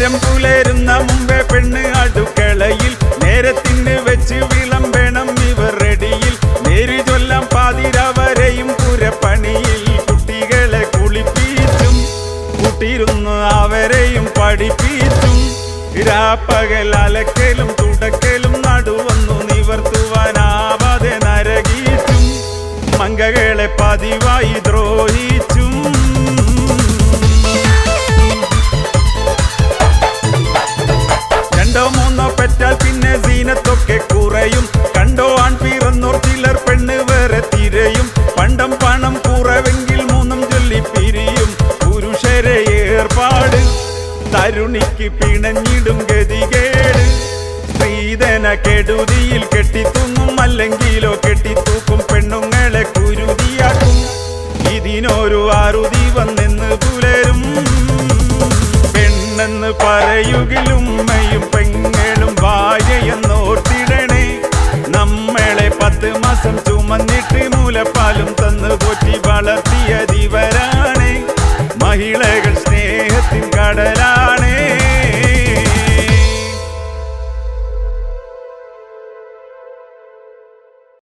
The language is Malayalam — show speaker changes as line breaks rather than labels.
നേരം പുലരുന്ന മുമ്പേ പെണ്ണ് അടുക്കളയിൽ. നേരത്തിന് വെച്ച് വിളമ്പണം ഇവർ റെഡിയിൽ. നേര് ചൊല്ലാം പാതിരവരെയും പുരപ്പണിയിൽ. കുട്ടികളെ കുളിപ്പിച്ചും കുട്ടിരുന്ന് അവരെയും പഠിപ്പിച്ചും. രാപ്പകൽ അലക്കലും തുടക്കലും നടുവന്നു നിവർത്തുവാനാവാതെ നരകിച്ചും. മങ്കകളെ പതിവായി ദ്രോഹിച്ചും. മൂന്നോ പിന്നെ സീനത്തൊക്കെ കുറയും. കണ്ടോ ആൺ പിറന്നോർ ചിലർ പെണ്ണ് വേറെ തിരയും. പണ്ടം പണം കുറവെങ്കിൽ മൂന്നും ചൊല്ലി പിരിയും. പുരുഷരെ ഏർപ്പാട് തരുണിക്ക് പിണഞ്ഞിടും ഗതികേട്. സ്ത്രീധന കെടുതിയിൽ കെട്ടിത്തൂങ്ങും അല്ലെങ്കിലോ കെട്ടിത്തൂക്കും. പെണ്ണുങ്ങളെ കുരുതിയാക്കും. ഇതിനൊരു അറുതി വന്നെന്ന് പുലരും. പെണ്ണെന്ന് പറയുകിലും வளர்த்தியதிவரானே மகிழ